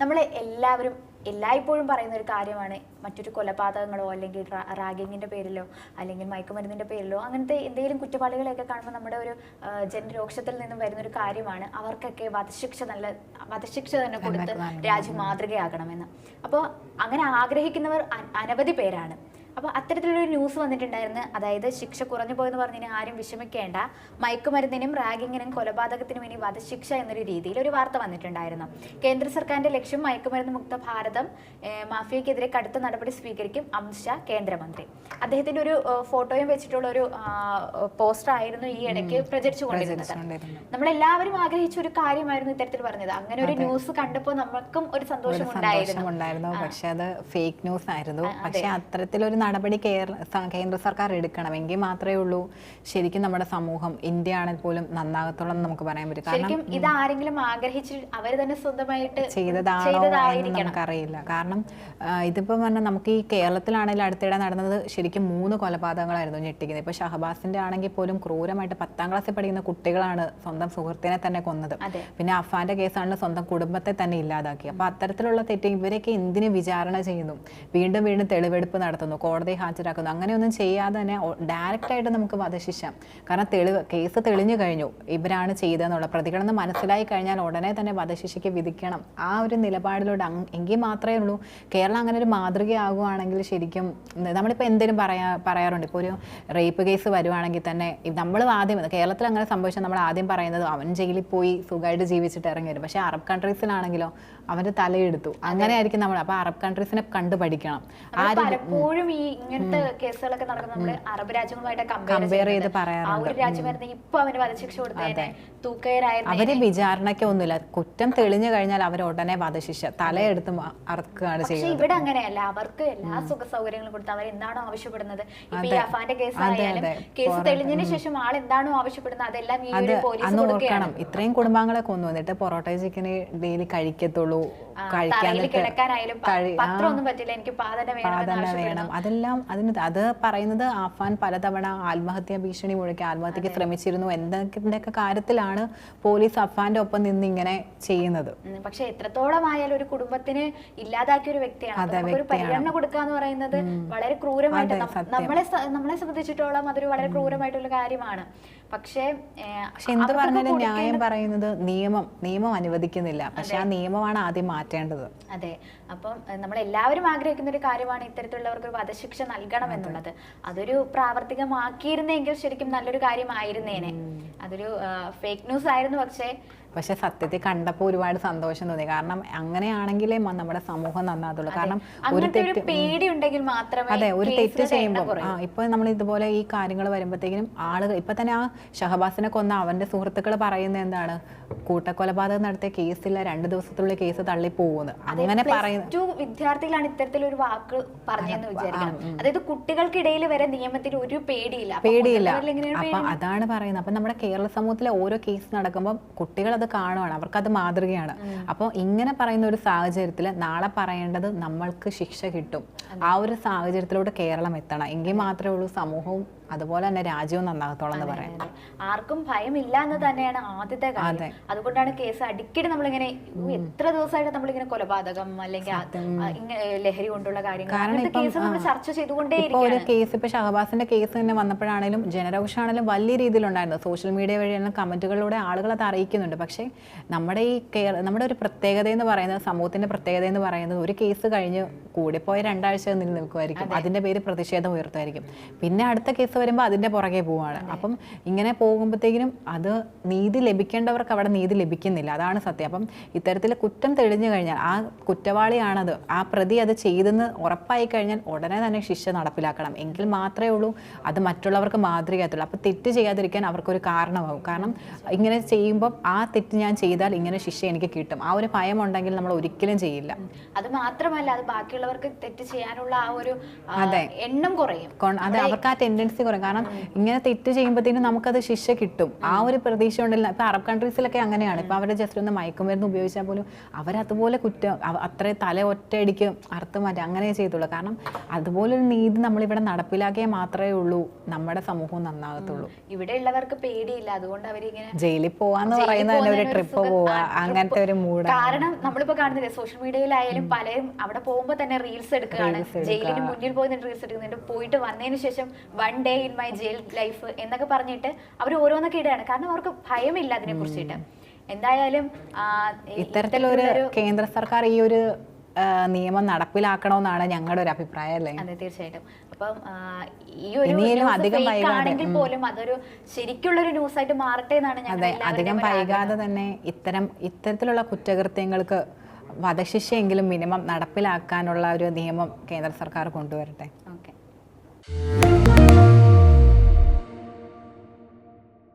നമ്മൾ എല്ലാവരും എല്ലായ്പ്പോഴും പറയുന്ന ഒരു കാര്യമാണ് മറ്റൊരു കൊലപാതകങ്ങളോ അല്ലെങ്കിൽ റാഗിങ്ങിന്റെ പേരിലോ അല്ലെങ്കിൽ മയക്കുമരുന്നിന്റെ പേരിലോ അങ്ങനത്തെ എന്തെങ്കിലും കുറ്റവാളികളെയൊക്കെ കാണുമ്പോൾ നമ്മുടെ ഒരു ജനരോക്ഷത്തിൽ നിന്നും വരുന്ന ഒരു കാര്യമാണ് അവർക്കൊക്കെ വധശിക്ഷ നല്ല വധശിക്ഷ തന്നെ കൊടുത്ത് രാജ്യം മാതൃകയാകണമെന്ന്. അപ്പോൾ അങ്ങനെ ആഗ്രഹിക്കുന്നവർ അനവധി പേരാണ്. അപ്പോൾ അത്തരത്തിലൊരു ന്യൂസ് വന്നിട്ടുണ്ടായിരുന്നു. അതായത് ശിക്ഷ കുറഞ്ഞു പോയെന്ന് പറഞ്ഞതിന് ആരും വിഷമിക്കേണ്ട. മയക്കുമരുന്നിനും റാഗിങ്ങിനും കൊലപാതകത്തിനും ഇനി വധശിക്ഷ എന്നൊരു രീതിയിൽ ഒരു വാർത്ത വന്നിട്ടുണ്ടായിരുന്നു. കേന്ദ്ര സർക്കാരിന്റെ ലക്ഷ്യം മയക്കുമരുന്ന് മുക്ത ഭാരതം മാഫിയക്കെതിരെ കടുത്ത നടപടി സ്വീകരിക്കും അമിത്ഷാ കേന്ദ്രമന്ത്രി. അദ്ദേഹത്തിന്റെ ഒരു ഫോട്ടോയും വെച്ചിട്ടുള്ള ഒരു പോസ്റ്റർ ആയിരുന്നു ഈ ഇടയ്ക്ക് പ്രചരിച്ചുകൊണ്ടിരുന്നത്. നമ്മളെല്ലാവരും ആഗ്രഹിച്ച ഒരു കാര്യമായിരുന്നു ഇത്തരത്തിൽ പറഞ്ഞത്. അങ്ങനെ ഒരു ന്യൂസ് കണ്ടപ്പോൾ നമുക്കും ഒരു സന്തോഷം ഉണ്ടായിരുന്നു പക്ഷെ അത് ഫേക്ക് ന്യൂസ് ആയിരുന്നു. പക്ഷെ അത്തരത്തിലൊരു നടപടി കേരള കേന്ദ്ര സർക്കാർ എടുക്കണമെങ്കിൽ മാത്രമേ ഉള്ളൂ. ശരിക്കും നമ്മുടെ സമൂഹം ഇന്ത്യ ആണെങ്കിൽ പോലും നന്നാകത്തുള്ളൂ എന്ന് നമുക്ക് പറയാൻ പറ്റും. കാരണം ഇത് ആരെങ്കിലും ആഗ്രഹിച്ച് അവർ തന്നെ സ്വന്തമായിട്ട് ചെയ്തതാണോ എന്ന് നമുക്കറിയില്ല. കാരണം ഇതിപ്പോ പറഞ്ഞാൽ നമുക്ക് ഈ കേരളത്തിലാണെങ്കിൽ അടുത്തിടെ നടന്നത് ശരിക്കും മൂന്ന് കൊലപാതകങ്ങളായിരുന്നു ഞെട്ടിക്കുന്നത്. ഇപ്പൊ ഷഹബാസിന്റെ ആണെങ്കിൽ പോലും ക്രൂരമായിട്ട് പത്താം ക്ലാസ്സിൽ പഠിക്കുന്ന കുട്ടികളാണ് സ്വന്തം സുഹൃത്തിനെ തന്നെ കൊന്നത്. പിന്നെ അഫാന്റെ കേസാണ് സ്വന്തം കുടുംബത്തെ തന്നെ ഇല്ലാതാക്കി അപ്പൊ അത്തരത്തിലുള്ള തെറ്റ് ഇവരൊക്കെ എന്തിനു വിചാരണ ചെയ്യുന്നു? വീണ്ടും വീണ്ടും തെളിവെടുപ്പ് നടത്തുന്നു. കോടതി ഹാജരാക്കുന്നു. അങ്ങനെയൊന്നും ചെയ്യാതെ തന്നെ ഡയറക്റ്റായിട്ട് നമുക്ക് വധശിക്ഷ. കാരണം തെളിവ് കേസ് തെളിഞ്ഞു കഴിഞ്ഞു. ഇവരാണ് ചെയ്തതെന്നുള്ള പ്രതികളെന്ന് മനസ്സിലായി കഴിഞ്ഞാൽ ഉടനെ തന്നെ വധശിക്ഷയ്ക്ക് വിധിക്കണം. ആ ഒരു നിലപാടിലൂടെ എങ്കിൽ മാത്രമേ ഉള്ളൂ. കേരളം അങ്ങനെ ഒരു മാതൃകയാകുവാണെങ്കിൽ ശരിക്കും നമ്മളിപ്പോൾ എന്തെങ്കിലും പറയാ പറയാറുണ്ട്. ഇപ്പോൾ ഒരു റേപ്പ് കേസ് വരുവാണെങ്കിൽ തന്നെ നമ്മൾ ആദ്യം കേരളത്തിൽ അങ്ങനെ സംഭവിച്ചാൽ നമ്മൾ ആദ്യം പറയുന്നത് അവൻ ജയിലിൽ പോയി സുഖമായിട്ട് ജീവിച്ചിട്ട് ഇറങ്ങി വരും. പക്ഷേ അറബ് കൺട്രീസിലാണെങ്കിലോ അവന്റെ തലയെടുത്തു. അങ്ങനെ ആയിരിക്കും നമ്മൾ. അപ്പോൾ അറബ് കൺട്രീസിനെ കണ്ടു പഠിക്കണം പലപ്പോഴും ഈ ഇങ്ങനത്തെ കേസുകളൊക്കെ നടക്കുന്നത് നമ്മൾ അറബ് രാജ്യങ്ങളുമായിട്ട് കമ്പയർ ചെയ്ത് ആ പറയാറുണ്ട്. ഒരു രാജ്യമായിരുന്നെങ്കിൽ ഇപ്പൊ അവന് വധശിക്ഷ കൊടുത്തേ തൂക്കയരായിരുന്നു അവർ വിചാരണയ്ക്ക് ഒന്നുമില്ല. കുറ്റം തെളിഞ്ഞു കഴിഞ്ഞാൽ അവർ ഉടനെ വധശിക്ഷ തലയെടുത്ത് അറക്കുകയാണ് ചെയ്യുന്നത് ഇവിടെ അങ്ങനെയല്ല. അവർക്ക് എല്ലാ സുഖ സൗകര്യങ്ങളും കൊടുത്ത് അവർ എന്താണോ ആവശ്യപ്പെടുന്നത്. ഇപ്പൊ ഈ. അഫാന്റെ കേസ് ആയാലും കേസ് തെളിഞ്ഞതിന് ശേഷം ആൾ എന്താണോ ആവശ്യപ്പെടുന്നത് അതെല്ലാം ഈ ഒരു പോലീസ് കൊടുക്കണം ഇത്രയും കുടുംബാംഗങ്ങളെ കൊന്നു. വന്നിട്ട് പൊറോട്ട ചിക്കന് ഡെയിലി കഴിക്കത്തുള്ളൂ. ആ, കഴിക്കാൻ ആ. പത്രം ഒന്നും പറ്റില്ല. എനിക്ക് പാതന വേണമെന്ന് പ്രാധാന്യം വേണം. അതെല്ലാം അതിന് അത് പറയുന്നത് ആഫാൻ പലതവണ ആത്മഹത്യാ ഭീഷണി മുഴക്കി ആത്മഹത്യക്ക് ശ്രമിച്ചിരുന്നു എന്തൊക്കെ കാര്യത്തിലാണ് പോലീസ് അഫാന്റെ ഒപ്പം നിന്ന് ഇങ്ങനെ ചെയ്യുന്നത്. പക്ഷെ എത്രത്തോളം ആയാലും ഒരു കുടുംബത്തിന് ഇല്ലാതാക്കിയ ഒരു വ്യക്തിയാണ്. ഒരു പരിഗണന കൊടുക്കുക എന്ന് പറയുന്നത് വളരെ ക്രൂരമായിട്ട്. നമ്മളെ നമ്മളെ സംബന്ധിച്ചിടത്തോളം അതൊരു വളരെ ക്രൂരമായിട്ടുള്ള കാര്യമാണ്. പക്ഷേ പക്ഷെ എന്ത് പറഞ്ഞാലും ന്യായം പറയുന്നത് നിയമം നിയമം അനുവദിക്കുന്നില്ല. പക്ഷെ ആ നിയമമാണ് ആദ്യം മാറ്റേണ്ടത്. അതെ. അപ്പം നമ്മൾ നമ്മളെല്ലാവരും ആഗ്രഹിക്കുന്ന ഒരു കാര്യമാണ് ഇത്തരത്തിലുള്ളവർക്ക് ഒരു വധശിക്ഷ നൽകണം എന്നുള്ളത് അതൊരു പ്രാവർത്തികമാക്കിയിരുന്നെങ്കിൽ ശരിക്കും നല്ലൊരു കാര്യമായിരുന്നേനെ. അതൊരു ഫേക്ക് ന്യൂസ് ആയിരുന്നു പക്ഷേ. പക്ഷെ സത്യത്തിൽ കണ്ടപ്പോൾ ഒരുപാട് സന്തോഷം തോന്നി. കാരണം അങ്ങനെയാണെങ്കിലേ നമ്മുടെ സമൂഹം നന്നാത്തുള്ളൂ കാരണം ഒരു തെറ്റ് പേടി ഉണ്ടെങ്കിൽ മാത്രമേ അതെ ഒരു തെറ്റ് ചെയ്യുമ്പോൾ ആ ഇപ്പൊ നമ്മൾ ഇതുപോലെ ഈ കാര്യങ്ങൾ വരുമ്പോഴത്തേക്കും ആളുകൾ ഇപ്പൊ തന്നെ ആ ഷഹബാസിനെ കൊന്ന അവന്റെ സുഹൃത്തുക്കൾ പറയുന്നത് എന്താണ്? കൂട്ടക്കൊലപാതകം നടത്തിയ കേസില്ല രണ്ട് ദിവസത്തിലുള്ള കേസ് തള്ളി പോകുന്നു അങ്ങനെ പറയുന്നു വിദ്യാർത്ഥികളാണ് ഇത്തരത്തിലൊരു വാക്ക് പറഞ്ഞെന്ന് വിചാരിക്കണം. അതായത് കുട്ടികൾക്കിടയിൽ വരെ നിയമത്തിന് ഒരു പേടിയില്ല. അപ്പൊ പേടിയില്ല. അപ്പൊ അതാണ് പറയുന്നത്. അപ്പൊ നമ്മുടെ കേരള സമൂഹത്തിലെ ഓരോ കേസ് നടക്കുമ്പോൾ കുട്ടികൾ അത് കാണുവാണ്. അവർക്ക് അത് മാതൃകയാണ് അപ്പോൾ ഇങ്ങനെ പറയുന്ന ഒരു സാഹചര്യത്തിൽ നാളെ പറയേണ്ടത് നമ്മൾക്ക് ശിക്ഷ കിട്ടും. ആ ഒരു സാഹചര്യത്തിലൂടെ കേരളം എത്തണം. എങ്കിൽ മാത്രമേ ഉള്ളൂ സമൂഹവും അതുപോലെ തന്നെ രാജ്യവും നന്നാകത്തോളം എന്ന് പറയാം. ആർക്കും ഭയമില്ല എന്ന് തന്നെയാണ് ആദ്യത്തെ കാര്യം അതെ. അതുകൊണ്ടാണ് കേസ് അടിക്കടി നമ്മളിങ്ങനെ "ഊ, എത്ര ദിവസമായിട്ട് നമ്മളിങ്ങനെ കൊലപാതകം അല്ലെങ്കിൽ ലഹരി കൊണ്ടുള്ള കാര്യങ്ങൾ കേസ് നമ്മൾ ചർച്ച ചെയ്തുകൊണ്ടേ ഒരു കേസ് ഇപ്പൊ ഷഹബാസിന്റെ കേസ് തന്നെ വന്നപ്പോഴാണെങ്കിലും ജനരോഷാണെങ്കിലും വലിയ രീതിയിലുണ്ടായിരുന്നു. സോഷ്യൽ മീഡിയ വഴിയാണ് കമന്റുകളിലൂടെ ആളുകൾ അത് അറിയിക്കുന്നുണ്ട്. പക്ഷേ നമ്മുടെ ഈ നമ്മുടെ ഒരു പ്രത്യേകത എന്ന് പറയുന്നത് സമൂഹത്തിന്റെ പ്രത്യേകത എന്ന് പറയുന്നത് ഒരു കേസ് കഴിഞ്ഞ് കൂടിപ്പോയ രണ്ടാഴ്ച നിലനിൽക്കുമായിരിക്കും. അതിന്റെ പേര് പ്രതിഷേധം ഉയർത്തുമായിരിക്കും. പിന്നെ അടുത്ത കേസ് വരുമ്പോൾ അതിന്റെ പുറകെ പോവുകയാണ് അപ്പം ഇങ്ങനെ പോകുമ്പോഴത്തേക്കിനും അത് നീതി ലഭിക്കേണ്ടവർക്ക് അവിടെ നീതി ലഭിക്കുന്നില്ല. അതാണ് സത്യം. അപ്പം ഇത്തരത്തിൽ കുറ്റം തെളിഞ്ഞു കഴിഞ്ഞാൽ ആ കുറ്റവാളിയാണത് ആ പ്രതി അത് ചെയ്തെന്ന് ഉറപ്പായി കഴിഞ്ഞാൽ ഉടനെ തന്നെ ശിക്ഷ നടപ്പിലാക്കണം. എങ്കിൽ മാത്രമേ ഉള്ളൂ അത് മറ്റുള്ളവർക്ക് മാതൃകയാത്തുള്ളൂ അപ്പോൾ തെറ്റ് ചെയ്യാതിരിക്കാൻ അവർക്കൊരു കാരണമാകും. കാരണം ഇങ്ങനെ ചെയ്യുമ്പോൾ ആ തെറ്റ് ഞാൻ ചെയ്താൽ ഇങ്ങനെ ശിക്ഷ എനിക്ക് കിട്ടും. ആ ഒരു ഭയം ഉണ്ടെങ്കിൽ നമ്മൾ ഒരിക്കലും ചെയ്യില്ല. അത് മാത്രമല്ല അത് ബാക്കിയുള്ളവർക്ക് തെറ്റ് ചെയ്യാനുള്ള ആ ഒരു. എണ്ണം കുറയും. അത് അവർക്ക് ആ ടെൻഡൻസി കുറയും. കാരണം ഇങ്ങനെ തെറ്റ് ചെയ്യുമ്പോഴത്തേനും നമുക്കത് ശിക്ഷ കിട്ടും. ആ ഒരു പ്രതീക്ഷ ഉണ്ടല്ലോ ഇപ്പൊ അറബ് കൺട്രീസിലൊക്കെ അങ്ങനെയാണ്. ഇപ്പൊ അവരുടെ ജസ്റ്റ് ഒന്ന് മയക്കുമരുന്ന് ഉപയോഗിച്ചാൽ പോലും അവരതുപോലെ കുറ്റം അത്ര തല ഒറ്റയടിക്ക് അർത്ഥം മാറ്റി അങ്ങനെ ചെയ്തുള്ളൂ കാരണം അതുപോലൊരു നീതി നമ്മളിവിടെ നടപ്പിലാക്കിയാൽ മാത്രമേ ഉള്ളൂ. നമ്മുടെ സമൂഹം നന്നാകത്തുള്ളൂ. ഇവിടെ ഉള്ളവർക്ക് പേടിയില്ല. അതുകൊണ്ട് അവരിങ്ങനെ ജയിലിൽ പോവാന്ന് പറയുന്നത് തന്നെ ഒരു ട്രിപ്പ് പോവാ അങ്ങനത്തെ ഒരു മൂഡ് കാരണം നമ്മളിപ്പോ കാണുന്നില്ല? സോഷ്യൽ മീഡിയയിലായാലും പലരും അവിടെ പോകുമ്പോ തന്നെ റീൽസ് എടുക്കുകയാണ്. ജയിലിന് മുന്നിൽ പോയി റീൽസ് എടുക്കുന്നുണ്ട്. പോയിട്ട് വന്നതിന് ശേഷം one day in my jail life എന്നൊക്കെ പറഞ്ഞിട്ട് അവർ ഓരോന്നൊക്കെ ഇടുകയാണ്. കാരണം അവർക്ക് ഭയമില്ല അതിനെ കുറിച്ചിട്ട് എന്തായാലും ഇത്തരത്തിലൊരു കേന്ദ്ര സർക്കാർ ഈ ഒരു നിയമം നടപ്പിലാക്കണമെന്നാണ് ഞങ്ങളുടെ ഒരു അഭിപ്രായം അല്ലേ? അതെ തീർച്ചയായിട്ടും. അപ്പം ഈ ഒരു അധികം ആണെങ്കിൽ പോലും അതൊരു ശരിക്കുള്ളൊരു ന്യൂസ് ആയിട്ട് മാറട്ടെ എന്നാണ് അതെ അധികം വൈകാതെ തന്നെ ഇത്തരം ഇത്തരത്തിലുള്ള കുറ്റകൃത്യങ്ങൾക്ക് വധശിക്ഷയെങ്കിലും മിനിമം നടപ്പിലാക്കാനുള്ള ഒരു നിയമം കേന്ദ്ര സർക്കാർ കൊണ്ടുവരട്ടെ. ഓക്കെ.